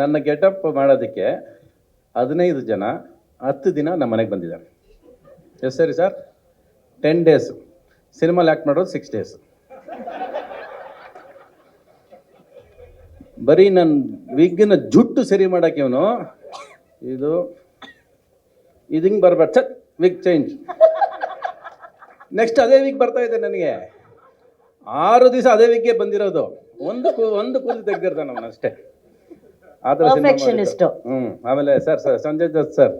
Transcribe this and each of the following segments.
ನನ್ನ ಗೆಟಪ್ ಮಾಡೋದಕ್ಕೆ ಹದಿನೈದು ಜನ ಹತ್ತು ದಿನ ನಮ್ಮ ಮನೆಗೆ ಬಂದಿದ್ದಾರೆ. ಎಸ್ ಸರಿ ಸರ್? ಟೆನ್ ಡೇಸು ಸಿನಿಮಾಲಿ ಆ್ಯಕ್ಟ್ ಮಾಡೋದು ಸಿಕ್ಸ್ ಡೇಸ್ ಬರೀ ನನ್ನ ವಿಗ್ಗಿನ ಜುಟ್ಟು ಸರಿ ಮಾಡೋಕೆ ಇವನು ಇದು ಇದು ಹಿಂಗೆ ಬರ್ಬಾರ್ದು ಚಟ್ ವಿಗ್ ಚೇಂಜ್ ನೆಕ್ಸ್ಟ್ ಅದೇ ವೀಕ್ ಬರ್ತಾ ಇದೆ ನನಗೆ. ಆರು ದಿವಸ ಅದೇ ವೀಕ್ಗೆ ಬಂದಿರೋದು. ಒಂದು ಒಂದು ಕೂಲಿ ತೆಗ್ದಿರ್ತಾನೆ ಅವನು Perfectionist. ಆಮೇಲೆ sir sir Sanjay Dutt sir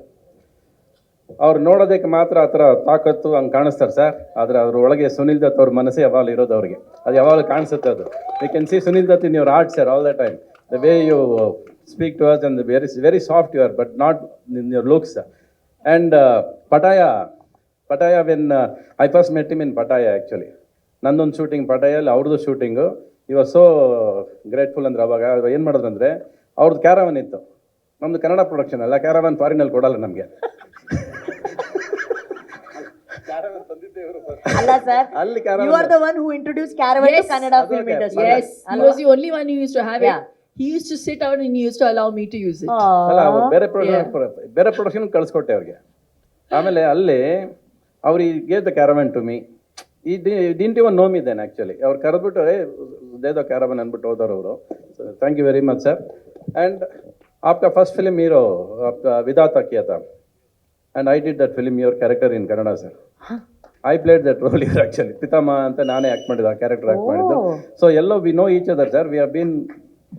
ಅವ್ರು ನೋಡೋದಕ್ಕೆ ಮಾತ್ರ ಆ ಥರ ತಾಕತ್ತು ಹಂಗೆ ಕಾಣಿಸ್ತಾರೆ ಸರ್. ಆದರೆ ಅವ್ರ ಒಳಗೆ ಸುನಿಲ್ ದತ್ ಅವ್ರ ಮನಸ್ಸೇ ಯಾವಾಗಲೂ ಇರೋದು ಅವ್ರಿಗೆ. ಅದು ಯಾವಾಗಲೂ ಕಾಣಿಸುತ್ತೆ ಅದು. You can see Sunil Dutt in your art sir all the time the way you speak to us and very very soft your but not in your looks and Pattaya Pattaya when I first met him in Pattaya actually ನಂದೊಂದು shooting ಪಟಾಯಲ್ಲಿ ಅವ್ರದ್ದು shooting ಇವಾಗ so grateful ಅಂದ್ರೆ ಅವಾಗ. ಏನು ಮಾಡಿದ್ರು ಅಂದರೆ ಅವ್ರದ್ದು ಕ್ಯಾರವನ್ ಇತ್ತು. ನಮ್ದು ಕನ್ನಡ ಪ್ರೊಡಕ್ಷನ್ ಅಲ್ಲ ಕ್ಯಾರವನ್ ಫಾರಿನಲ್ಲಿ ಕೊಡಲ್ಲ ನಮಗೆ. ಅಲ್ಲ ಸರ್ ಅಲ್ಲಿ you are caravan the one who introduce caravan to. Kannada ಅದು film okay. Industry Yes, he was the only one who used to have Yeah. it. He used to sit out and he used to allow me to use it. ಅಲ್ಲ ಅವ್ರು ಬೇರೆ production ಬೇರೆ production ಕಳಿಸ್ಕೊಟ್ಟೆ ಅವ್ರಿಗೆ. ಆಮೇಲೆ ಅಲ್ಲಿ ಅವ್ರಿಗೆ the caravan to me ಈ ದಿಂಟ್ ಒಂದು ನೋಮ್ ಆಕ್ಚುಲಿ ಆ್ಯಕ್ಚುಲಿ ಅವ್ರು ಕರೆದ್ಬಿಟ್ಟು ದೇದೋ ಕ್ಯಾರವನ್ ಅಂದ್ಬಿಟ್ಟು ಹೋದವ್ರು ಅವರು. Thank you very much sir and after first film hero आपका विदाता किया था and I did that film your character in I played that role year actually ಪಿತಾಮ ಅಂತ ನಾನೇ ಆಕ್ಟ್ ಮಾಡಿದ ಕ್ಯಾರೆಕ್ಟರ್ ಆಕ್ಟ್ ಮಾಡಿದ್ದು. So oh. Yellow we know each other sir we have been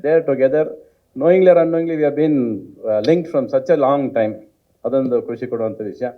there together knowingly unknowingly we have been link from such a long time ಅದೊಂದು ಖುಷಿ ಕೊಡುವಂಥ ವಿಷಯ.